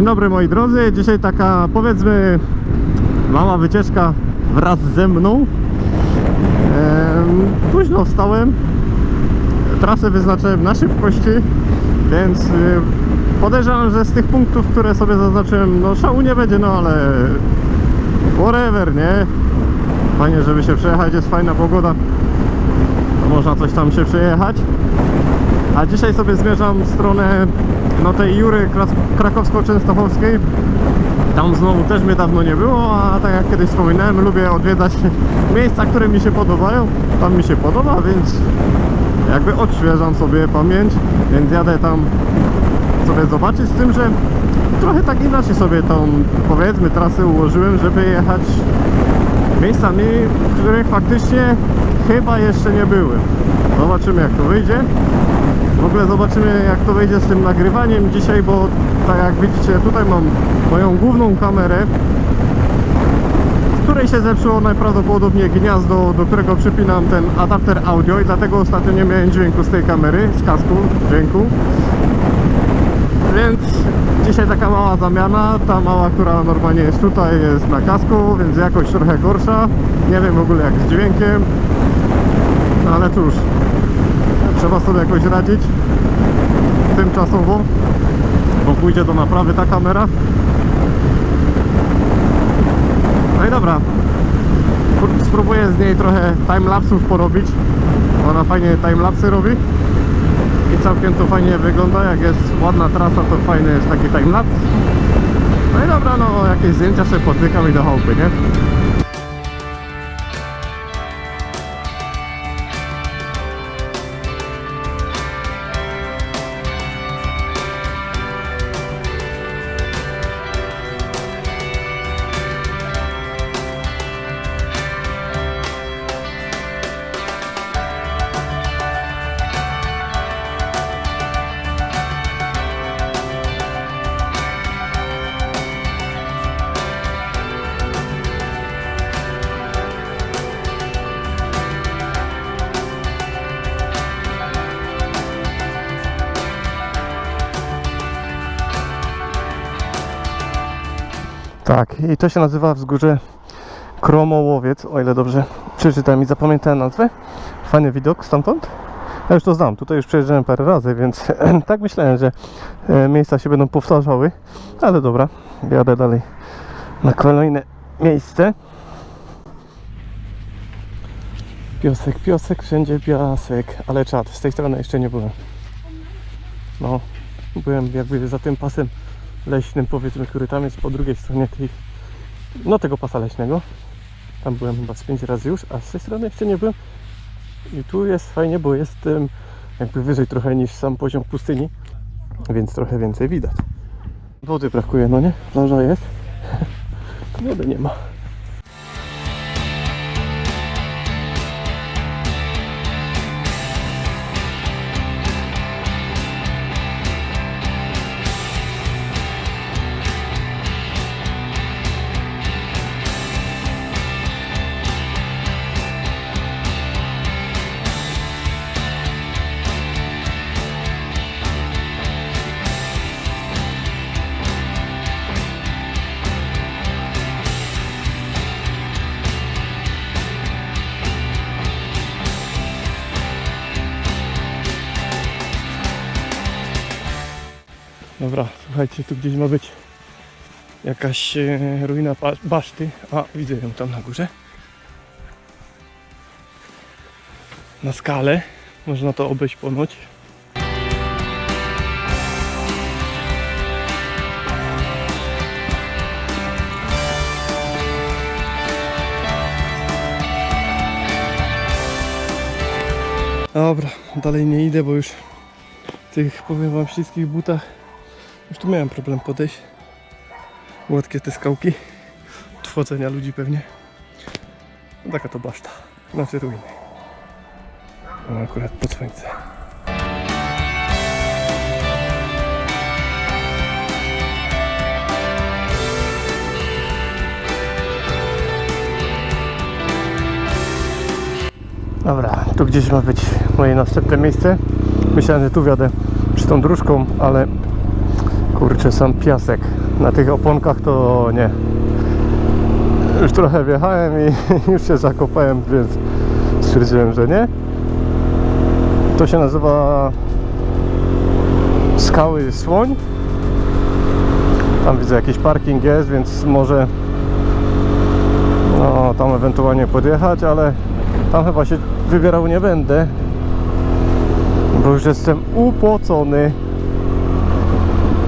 Dzień dobry moi drodzy, dzisiaj taka powiedzmy mała wycieczka wraz ze mną. Em, późno wstałem, trasę wyznaczyłem na szybkości, więc y, podejrzewam, że z tych punktów, które sobie zaznaczyłem, no szału nie będzie, no ale whatever, nie? Fajnie, żeby się przejechać, jest fajna pogoda, można coś tam się przejechać. A dzisiaj sobie zmierzam w stronę no, tej Jury krakowsko-częstochowskiej. Tam znowu też mnie dawno nie było, a tak jak kiedyś wspominałem, lubię odwiedzać miejsca, które mi się podobają. Tam mi się podoba, więc jakby odświeżam sobie pamięć, więc jadę tam sobie zobaczyć z tym, że trochę tak inaczej sobie tą powiedzmy trasę ułożyłem, żeby jechać miejscami, których faktycznie chyba jeszcze nie były. Zobaczymy jak to wyjdzie. W ogóle zobaczymy jak to wyjdzie z tym nagrywaniem dzisiaj, bo tak jak widzicie tutaj mam moją główną kamerę w której się zepsuło najprawdopodobniej gniazdo, do którego przypinam ten adapter audio i dlatego ostatnio nie miałem dźwięku z tej kamery, z kasku dźwięku. Więc dzisiaj taka mała zamiana, ta mała, która normalnie jest tutaj, jest na kasku, więc jakoś trochę gorsza. Nie wiem w ogóle jak z dźwiękiem, no ale cóż, trzeba sobie jakoś radzić tymczasowo, bo pójdzie do naprawy ta kamera. No i dobra, spróbuję z niej trochę timelapsów porobić. Ona fajnie timelapsy robi i całkiem to fajnie wygląda. Jak jest ładna trasa, to fajny jest taki timelapse. No i dobra, no jakieś zdjęcia sobie potykam i do chałupy, nie? Tak, i to się nazywa wzgórze Kromołowiec, o ile dobrze przeczytałem i zapamiętałem nazwę. Fajny widok stamtąd. Ja już to znam, tutaj już przejeżdżałem parę razy, więc tak myślałem, że e, miejsca się będą powtarzały. Ale dobra, jadę dalej na kolejne miejsce. Piosek, piosek, wszędzie piasek, ale czad, z tej strony jeszcze nie byłem. No, byłem jakby za tym pasem leśnym, powiedzmy, który tam jest po drugiej stronie tej, no tego pasa leśnego. Tam byłem chyba z 5 razy już, a z tej strony jeszcze nie byłem. I tu jest fajnie, bo jestem jakby wyżej trochę niż sam poziom pustyni, więc trochę więcej widać. Wody brakuje, no nie? Plaża jest. Wody nie ma. Słuchajcie, tu gdzieś ma być jakaś e, ruina ba- baszty. A, widzę ją tam na górze. Na skalę. Można to obejść ponoć. Dobra, dalej nie idę, bo już tych, powiem wam, śliskich butach już tu miałem problem podejść. Łatkie te skałki. Od wchodzenia ludzi pewnie. Taka to baszta. Znaczy ruiny. No akurat pod słońce. Dobra, tu gdzieś ma być moje następne miejsce. Myślałem, że tu wiadę przy tą dróżką, ale Kurczę, sam piasek. Na tych oponkach to nie. Już trochę wjechałem i już się zakopałem, więc stwierdziłem, że nie. To się nazywa Skały Słoń. Tam widzę jakiś parking jest, więc może no, tam ewentualnie podjechać, ale tam chyba się wybierał nie będę, bo już jestem upocony,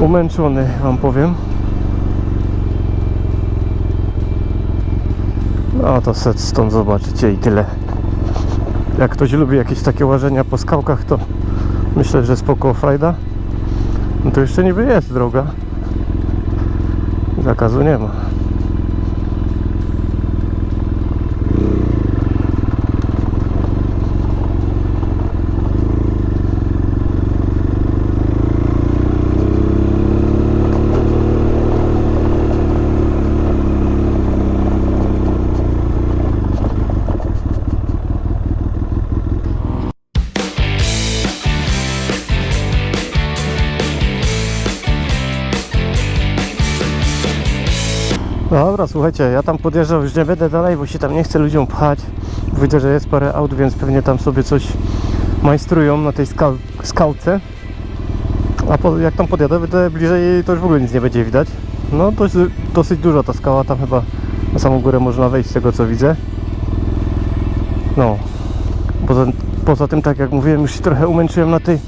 umęczony, wam powiem. No to set stąd zobaczycie i tyle. Jak ktoś lubi jakieś takie łażenia po skałkach, to myślę, że spoko frajda. No to jeszcze niby jest droga. Zakazu nie ma. Dobra, słuchajcie, ja tam podjeżdżał, już nie będę dalej, bo się tam nie chcę ludziom pchać. Widzę, że jest parę aut, więc pewnie tam sobie coś majstrują na tej skał skałce. A po, jak tam podjadę, będę bliżej, to już w ogóle nic nie będzie widać. No, dość, dosyć duża ta skała, tam chyba na samą górę można wejść z tego co widzę. No, poza, poza tym, tak jak mówiłem, już się trochę umęczyłem na tej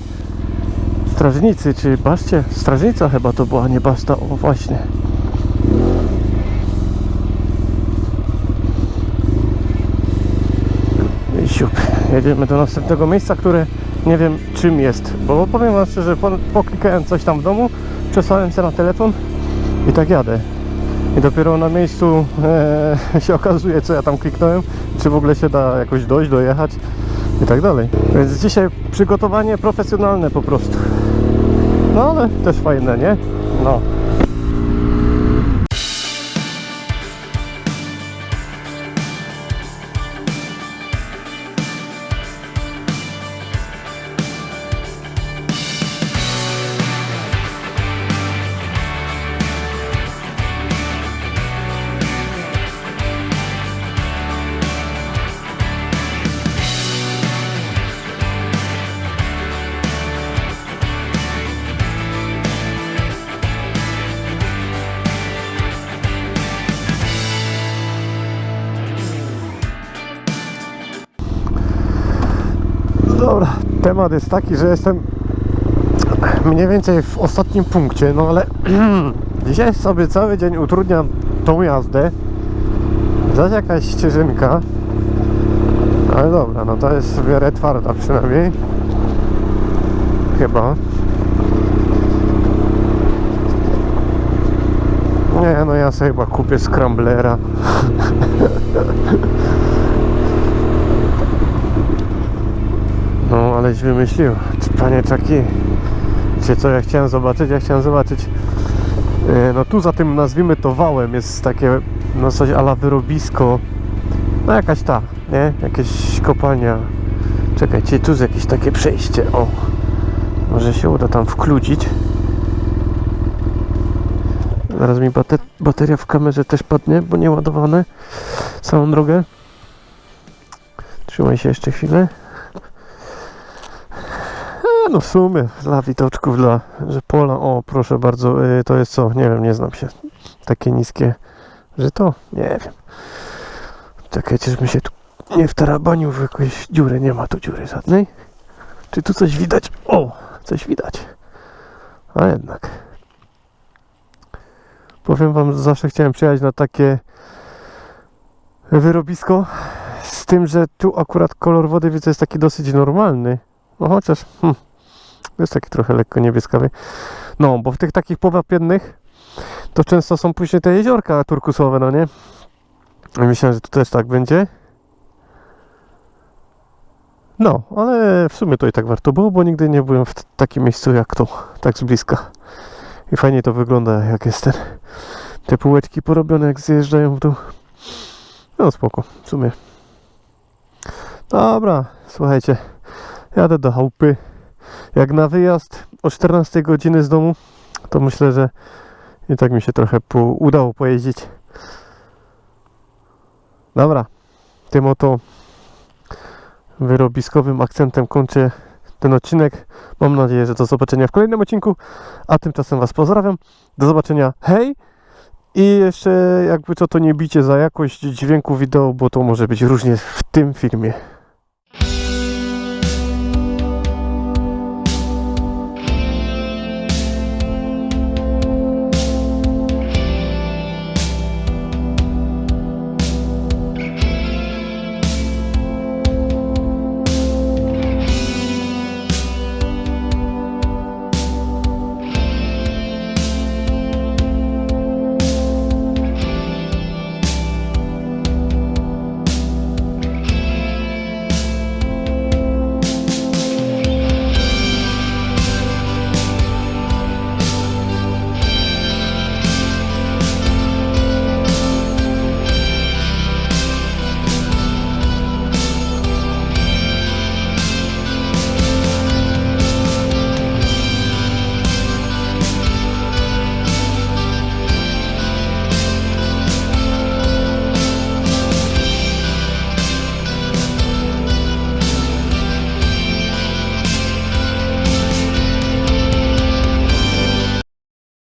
strażnicy, czy baszcie? Strażnica chyba to była, nie baszta, o właśnie. Jedziemy do następnego miejsca, które nie wiem czym jest, bo powiem wam szczerze, po, poklikałem coś tam w domu, przesłałem się na telefon i tak jadę. I dopiero na miejscu e, się okazuje, co ja tam kliknąłem, czy w ogóle się da jakoś dojść, dojechać i tak dalej. Więc dzisiaj przygotowanie profesjonalne po prostu. No ale też fajne, nie? No. Dobra, temat jest taki, że jestem mniej więcej w ostatnim punkcie, no ale dzisiaj sobie cały dzień utrudniam tą jazdę. Zaś jakaś ścieżynka. Ale dobra, no to jest w miarę twarda przynajmniej. Chyba. Nie, no ja sobie chyba kupię scramblera. aleś wymyślił. Panie Czaki. Wiecie co, ja chciałem zobaczyć? Ja chciałem zobaczyć e, no tu za tym nazwijmy to wałem jest takie no coś ala wyrobisko no jakaś ta, nie? Jakieś kopalnia czekajcie, tu jest jakieś takie przejście, o może się uda tam wkludzić zaraz mi bater bateria w kamerze też padnie, bo nie ładowane całą drogę trzymaj się jeszcze chwilę No w sumie dla widoczków, dla że pola, o proszę bardzo, y, to jest co, nie wiem, nie znam się. Takie niskie, że to, nie wiem. Czekajcie, żebym się tu nie wtarabanił w jakąś dziurę, nie ma tu dziury żadnej. Czy tu coś widać? O, coś widać. A jednak. Powiem wam, że zawsze chciałem przyjechać na takie wyrobisko, z tym, że tu akurat kolor wody widzę jest taki dosyć normalny. No chociaż hmm, jest taki trochę lekko niebieskawy. No, bo w tych takich powapiennych to często są później te jeziorka turkusowe, no nie? Myślałem, że tu też tak będzie. No, ale w sumie to i tak warto było, bo nigdy nie byłem w takim miejscu jak tu, tak z bliska. I fajnie to wygląda, jak jest ten, te półeczki porobione, jak zjeżdżają w dół. No spoko, w sumie. Dobra, słuchajcie. Jadę do chałupy. Jak na wyjazd o 14 godziny z domu, to myślę, że i tak mi się trochę po, udało pojeździć. Dobra, tym oto wyrobiskowym akcentem kończę ten odcinek. Mam nadzieję, że do zobaczenia w kolejnym odcinku, a tymczasem Was pozdrawiam. Do zobaczenia, hej! I jeszcze jakby co to nie bicie za jakość dźwięku wideo, bo to może być różnie w tym filmie.